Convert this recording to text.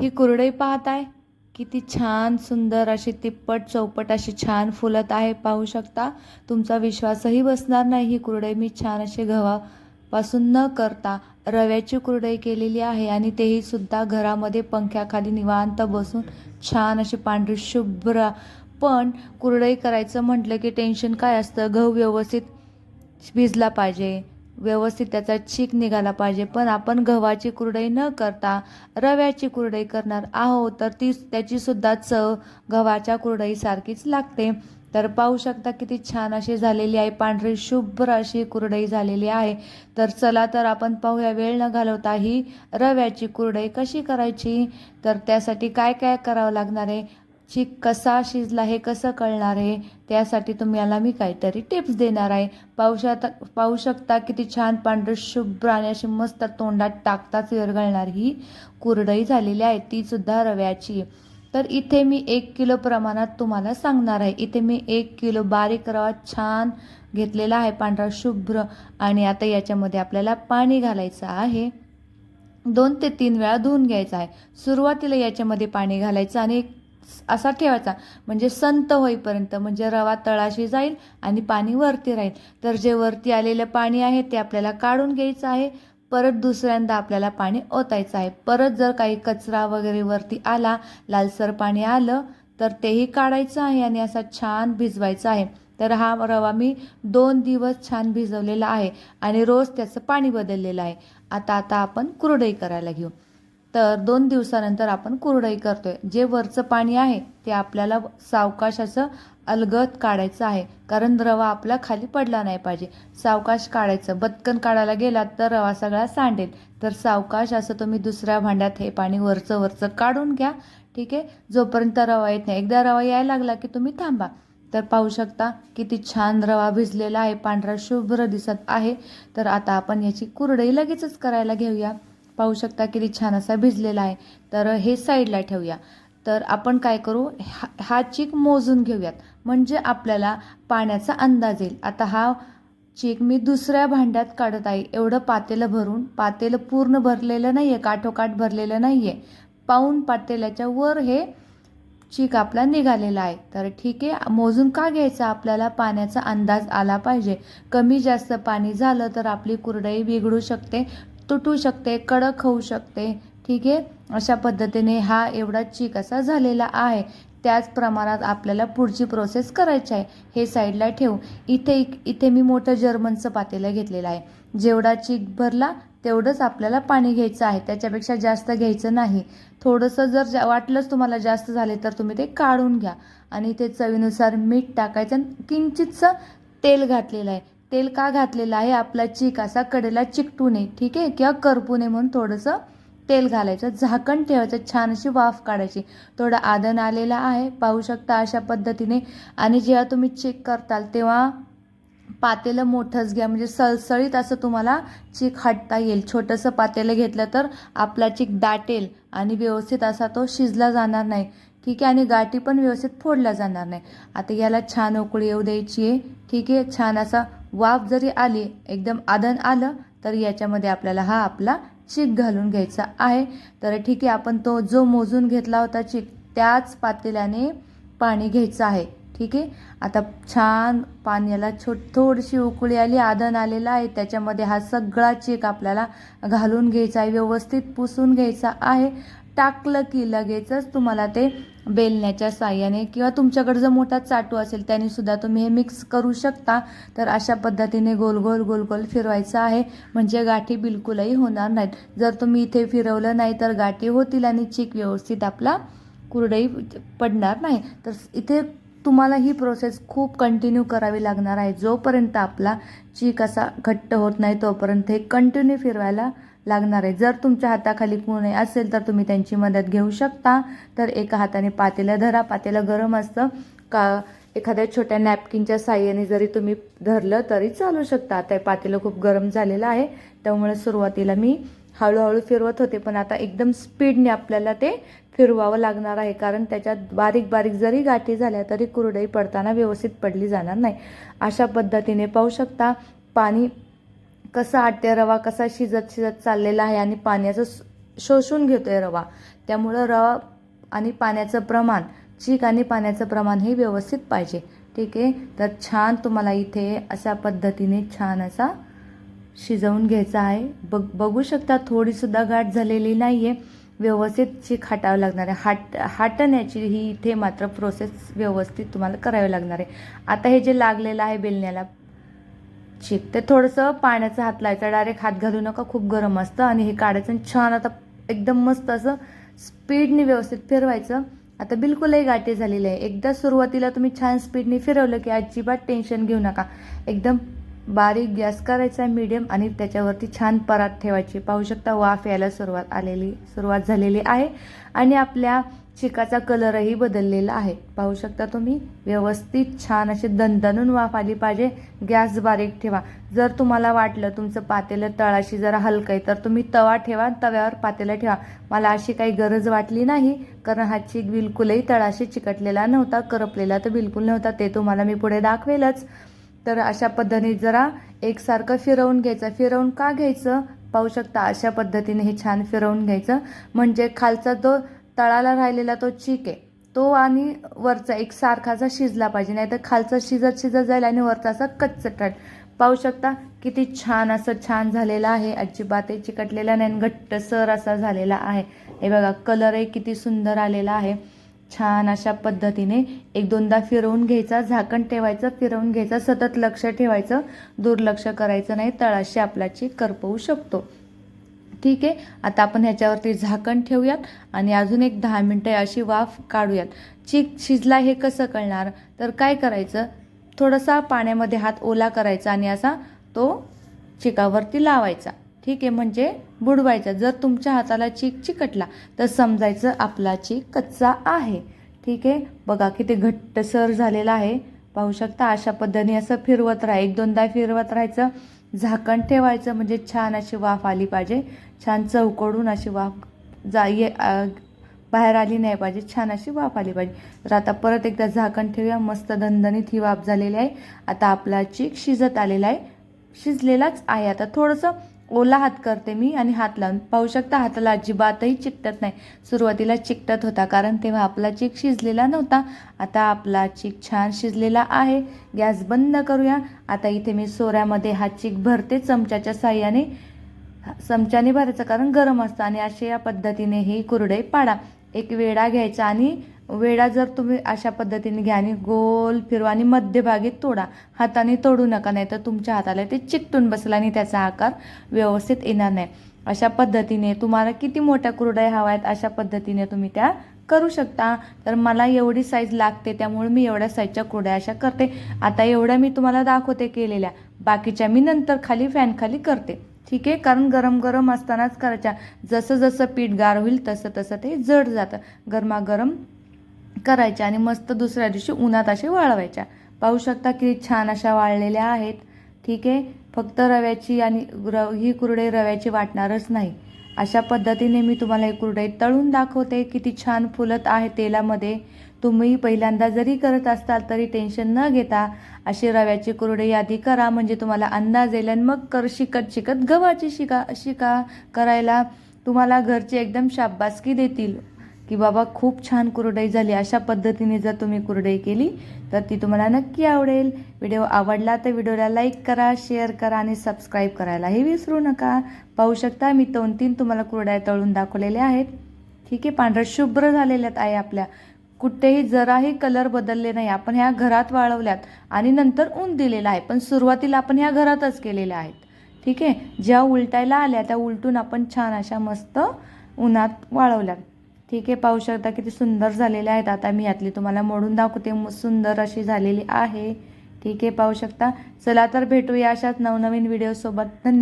ही कुरडई पाहताय किती छान सुंदर अशी तिप्पट चौपट अशी छान फुलत आहे. पाहू शकता तुमचा विश्वासही बसणार नाही. ही कुरडई मी छान अशी गव्हापासून न करता रव्याची कुरडई केलेली आहे आणि तेही सुद्धा घरामध्ये पंख्याखाली निवांत बसून छान अशी पांढरी शुभ्र. पण कुरडई करायचं म्हटलं की टेन्शन काय असतं? गहू व्यवस्थित भिजला पाहिजे. व्यवस्थित त्याचा चीक निघाला पाहिजे. पण आपण गव्हाची कुरडई न करता रव्याची कुरडई करणार आहोत तर ती त्याची सुद्धा चव गव्हाच्या कुरडईसारखीच लागते. तर पाहू शकता किती छान अशी झालेली आहे पांढरी शुभ्र अशी कुरडई झालेली आहे. तर चला तर आपण पाहूया वेळ न घालवता ही रव्याची कुरडई कशी करायची? तर त्यासाठी काय काय करावं लागणार आहे? चिक कसा शिजला हे कसं कळणार आहे त्यासाठी तुम्हाला मी काहीतरी टिप्स देणार आहे. पाहू शकता पाहू शकता किती छान पांढरं शुभ्र आणि अशी मस्त तोंडात टाकताच विरघळणार ही कुरडई झालेली आहे ती सुद्धा रव्याची. तर इथे मी एक किलो प्रमाणात तुम्हाला सांगणार आहे. इथे मी एक किलो बारीक रवा छान घेतलेला आहे पांढरा शुभ्र. आणि आता याच्यामध्ये आपल्याला पाणी घालायचं आहे. दोन ते तीन वेळा धुवून घ्यायचं आहे. सुरुवातीला याच्यामध्ये पाणी घालायचं आणि एक असा ठेवायचा. म्हणजे संत होईपर्यंत म्हणजे रवा तळाशी जाईल आणि पाणी वरती राहील. तर जे वरती आलेलं पाणी आहे ते आपल्याला काढून घ्यायचं आहे. परत दुसऱ्यांदा आपल्याला पाणी ओतायचं आहे. परत जर काही कचरा वगैरे वरती आला लालसर पाणी आलं तर तेही काढायचं आहे आणि असा छान भिजवायचा आहे. तर हा रवा मी दोन दिवस छान भिजवलेला आहे आणि रोज त्याचं पाणी बदललेलं आहे. आता आता आपण कुरडई करायला घेऊ. तर दोन दिवसानंतर आपण कुरडई करतोय. जे वरचं पाणी आहे ते आपल्याला सावकाशाचं अलगत काढायचं आहे. कारण रवा आपला खाली पडला नाही पाहिजे. सावकाश काढायचं. बत्कन काढायला गेलात तर रवा सगळा सांडेल. तर सावकाश असं तुम्ही दुसऱ्या भांड्यात हे पाणी वरचं वरचं काढून घ्या. ठीक आहे? जोपर्यंत रवा येत नाही. एकदा रवा यायला लागला की तुम्ही थांबा. तर पाहू शकता किती छान रवा भिजलेला आहे. पांढरा शुभ्र दिसत आहे. तर आता आपण याची कुरडई लगेचच करायला घेऊया. पाहू शकता किती छान असा भिजलेला आहे. तर हे साईडला ठेवूया. तर आपण काय करू? हा हा चीक मोजून घेऊयात. म्हणजे आपल्याला पाण्याचा अंदाज येईल. आता हा चीक मी दुसऱ्या भांड्यात काढत आहे. एवढं पातेलं भरून पातेलं पूर्ण भरलेलं नाही आहे काठोकाठ भरलेलं नाही आहे पाऊन पातेल्याच्या वर हे चीक आपला निघालेला आहे. तर ठीक आहे मोजून का घ्यायचा? आपल्याला पाण्याचा अंदाज आला पाहिजे. कमी जास्त पाणी झालं तर आपली कुरडई बिघडू शकते. तुटू शकते कडक होऊ शकते. ठीक आहे? अशा पद्धतीने हा एवढा चीक असा झालेला आहे. त्याच प्रमाणात आपल्याला पुढची प्रोसेस करायची आहे. हे साईडला ठेवू. इथे इथे मी मोठं जर्मनचं पातेलं घेतलेलं आहे. जेवढा चीक भरला तेवढंच आपल्याला पाणी घ्यायचं आहे. त्याच्यापेक्षा जास्त घ्यायचं नाही. थोडंसं जर जा वाटलंच तुम्हाला जास्त झाले तर तुम्ही ते काढून घ्या. आणि ते चवीनुसार मीठ टाकायचं आणि किंचितचं तेल घातलेलं आहे. तेल का घातलेलं आहे? आपला चीक असा कडेला चिकटू नये ठीक आहे? किंवा करपू नये म्हणून थोडंसं तेल घालायचं. झाकण ठेवायचं छान अशी वाफ काढायची. थोडं आदन आलेलं आहे पाहू शकता अशा पद्धतीने. आणि जेव्हा तुम्ही चेक करताल तेव्हा पातेलं मोठंच घ्या. म्हणजे सळसळीत असं तुम्हाला चीक हटता येईल. छोटंसं पातेलं घेतलं तर आपला चीक दाटेल आणि व्यवस्थित असा तो शिजला जाणार नाही. ठीक आहे आणि गाठी पण व्यवस्थित फोडल्या जाणार नाही. आता याला छान उकळी येऊ द्यायची आहे. ठीक आहे छान असा वाफ जरी आली एकदम आदन आलं तर याच्यामध्ये आपल्याला हा आपला चीक घालून घ्यायचा आहे. तर ठीक आहे आपण तो जो मोजून घेतला होता चीक त्याच पातेल्याने पाणी घ्यायचं आहे. ठीक आहे आता छान पाण्याला छो थोडीशी उकळी आली आदन आलेला आहे. त्याच्यामध्ये हा सगळा चेक आपल्याला घालून घ्यायचा आहे व्यवस्थित पुसून घ्यायचा आहे. टाकलं की लगेचच तुम्हाला ते बेलण्याच्या साह्याने किंवा तुमच्याकडे जर मोठा चाटू असेल त्याने सुद्धा तुम्ही हे मिक्स करू शकता. तर अशा पद्धतीने गोल गोल गोल गोल फिरवायचं आहे. म्हणजे गाठी बिलकुलही होणार नाहीत. जर तुम्ही इथे फिरवलं नाही तर गाठी होतील आणि चीक व्यवस्थित आपला कुरडई पडणार नाही. तर इथे तुम्हाला ही प्रोसेस खूप कंटिन्यू करावी लागणार आहे. जोपर्यंत आपला चीक असा घट्ट होत नाही तोपर्यंत हे कंटिन्यू फिरवायला लागणार आहे. जर तुमच्या हाताखाली कोणी असेल तर तुम्ही त्यांची मदत घेऊ शकता. तर एका हाताने पातेलं धरा. पातेलं गरम असतं. का एखाद्या छोट्या नॅपकिनच्या साह्याने जरी तुम्ही धरलं तरी चालू शकता. आता हे पातेलं खूप गरम झालेलं आहे. त्यामुळे सुरुवातीला मी हळूहळू फिरवत होते. पण आता एकदम स्पीडने आपल्याला ते फिरवावं लागणार आहे. कारण त्याच्यात बारीक बारीक जरी गाठी झाल्या तरी कुरडई पडताना व्यवस्थित पडली जाणार नाही. अशा पद्धतीने पाहू शकता. पाणी कसा आटे रवा कसा शिजत शिजत चाललेला आहे आणि पाण्याचं शोषून घेतो आहे रवा. त्यामुळं रवा आणि पाण्याचं प्रमाण चीक आणि पाण्याचं प्रमाण हे व्यवस्थित पाहिजे. ठीक आहे? तर छान तुम्हाला इथे अशा पद्धतीने छान असा शिजवून घ्यायचा आहे. बघ बघू शकता थोडीसुद्धा गाठ झालेली नाही आहे व्यवस्थित चीक हाटावं लागणार आहे. हाट हाटण्याची ही इथे मात्र प्रोसेस व्यवस्थित तुम्हाला करावी लागणार आहे. आता हे जे लागलेलं आहे बेलण्याला चीक ते थोडंसं पाण्याचा हात लावायचा डायरेक्ट हात घालू नका खूप गरम असतं. आणि हे काढायचं आणि छान आता एकदम मस्त असं स्पीडने व्यवस्थित फिरवायचं. आता बिलकुलही गाठी झालेली आहे. एकदा सुरुवातीला तुम्ही छान स्पीडने फिरवलं की अजिबात टेन्शन घेऊ नका. एकदम बारीक गॅस करायचा मीडियम आणि त्याच्यावरती छान परात ठेवायची. पाहू शकता वाफ यायला सुरुवात आलेली सुरुवात झालेली आहे. आणि आपल्या चिकाचा कलरही बदललेला आहे. पाहू शकता तुम्ही व्यवस्थित छान असे दणदणून वाफ आली पाहिजे. गॅस बारीक ठेवा. जर तुम्हाला वाटलं तुमचं पातेलं तळाशी जरा हलकं आहे तर तुम्ही तवा ठेवा तव्यावर पातेलं ठेवा. मला अशी काही गरज वाटली नाही कारण हा चीक बिलकुलही तळाशी चिकटलेला नव्हता करपलेला तर बिलकुल नव्हता. ते तुम्हाला मी पुढे दाखवेलच. तर अशा पद्धतीने जरा एकसारखं फिरवून घ्यायचं. फिरवून का घ्यायचं? पाहू शकता अशा पद्धतीने हे छान फिरवून घ्यायचं. म्हणजे खालचा तो तळाला राहिलेला तो चीक आहे. तो आणि वरचा एक सारखाचा शिजला पाहिजे नाही तर खालचा शिजत शिजत जाईल आणि वरचा असा कच्चट पाहू शकता किती छान असं छान झालेलं आहे. अजिबात चिकटलेला नाही आणि घट्टसर असा झालेला आहे. हे बघा कलरही किती सुंदर आलेला आहे. छान अशा पद्धतीने एक दोनदा फिरवून घ्यायचा झाकण ठेवायचं फिरवून घ्यायचं सतत लक्ष ठेवायचं दुर्लक्ष करायचं नाही तळाशी आपल्याची करपवू शकतो. ठीक आहे. आता आपण ह्याच्यावरती झाकण ठेवूयात आणि अजून एक दहा मिनटं अशी वाफ काढूयात. चीक शिजला हे कसं कळणार? तर काय करायचं? थोडासा पाण्यामध्ये हात ओला करायचा आणि असा तो चिकावरती लावायचा. ठीक आहे म्हणजे बुडवायचा. जर तुमच्या हाताला चीक चिकटला तर समजायचं आपला चीक कच्चा आहे. ठीक आहे? बघा किती घट्टसर झालेला आहे. पाहू शकता अशा पद्धतीने असं फिरवत राहा. एक दोनदा फिरवत राहायचं. झाकण ठेवायचं म्हणजे छान अशी वाफ आली पाहिजे. छान चौकडून अशी वाफ जा ये बाहेर आली नाही पाहिजे. छान अशी वाफ आली पाहिजे. तर आता परत एकदा झाकण ठेवूया. मस्त दणदणीत ही वाफ झालेली आहे. आता आपला चीक शिजत आलेला आहे. शिजलेलाच आहे. आता थोडंसं ओला हात करते मी आणि हात लावून. पाहू शकता हाताला अजिबातही चिकटत नाही. सुरुवातीला चिकटत होता कारण तेव्हा आपला चीक शिजलेला नव्हता. आता आपला चीक छान शिजलेला आहे. गॅस बंद करूया. आता इथे मी सोऱ्यामध्ये हा चीक भरते चमच्याच्या साह्याने. चमच्याने भरायचं कारण गरम असतं. आणि अशा या पद्धतीने ही कुरडई पाडा. एक वेडा घ्यायचा आणि वेडा जर तुम्ही अशा पद्धतीने घ्या आणि गोल फिरवा आणि मध्यभागी तोडा. हाताने तोडू नका नाही तर तुमच्या हाताला ते चिकटून बसेल आणि त्याचा आकार व्यवस्थित येणार नाही. अशा पद्धतीने तुम्हाला किती मोठ्या कुरड्या हव्या आहेत अशा पद्धतीने तुम्ही त्या करू शकता. तर मला एवढी साईज लागते त्यामुळे मी एवढ्या साईजच्या कुरड्या अशा करते. आता एवढ्या मी तुम्हाला दाखवते केलेल्या. बाकीच्या मी नंतर खाली फॅनखाली करते. ठीक आहे? कारण गरम गरम असतानाच करायच्या. जसं जसं पीठ गार होईल तसं तसं ते जड जातं. गरमागरम करायच्या आणि मस्त दुसऱ्या दिवशी उन्हात असे वाळवायच्या. पाहू शकता की छान अशा वाळलेल्या आहेत. ठीक आहे? फक्त रव्याची आणि र ही कुरडे रव्याची वाटणारच नाही. अशा पद्धतीने मी तुम्हाला एक कुरडई तळून दाखवते. किती छान फुलत आहे तेलामध्ये. तुम्ही पहिल्यांदा जरी करत असाल तरी टेन्शन न घेता अशी रव्याची कुरडई आधी करा. म्हणजे तुम्हाला अंदाज येईल आणि मग कर शिकत शिकत गव्हाची शिका शिका करायला तुम्हाला घरचे एकदम शाबासकी देतील. की बाबा खूप छान कुरडई झाली. अशा पद्धतीने जर तुम्ही कुरडई केली तर ती तुम्हाला नक्की आवडेल. व्हिडिओ आवडला तर व्हिडिओला लाईक करा शेअर करा आणि सबस्क्राईब करायलाही विसरू नका. पाहू शकता मी दोन तीन तुम्हाला कुरड्या तळून दाखवलेल्या आहेत. ठीक आहे पांढऱ्या शुभ्र झालेल्यात आहे आपल्या. कुठेही जराही कलर बदलले नाही. आपण ह्या घरात वाळवल्यात आणि नंतर ऊन दिलेलं आहे. पण सुरुवातीला आपण ह्या घरातच केलेल्या आहेत. ठीक आहे ज्या उलटायला आल्या त्या उलटून आपण छान अशा मस्त उन्हात वाळवल्यात. ठीक आहे पाहू शकता किती सुंदर झालेले आहेत. आता मी यातली तुम्हाला मोडून दाखवते. सुंदर अशी झालेली आहे. ठीक आहे पाहू शकता. चला तर भेटूया अशाच नवनवीन व्हिडिओसोबत धन्यवाद.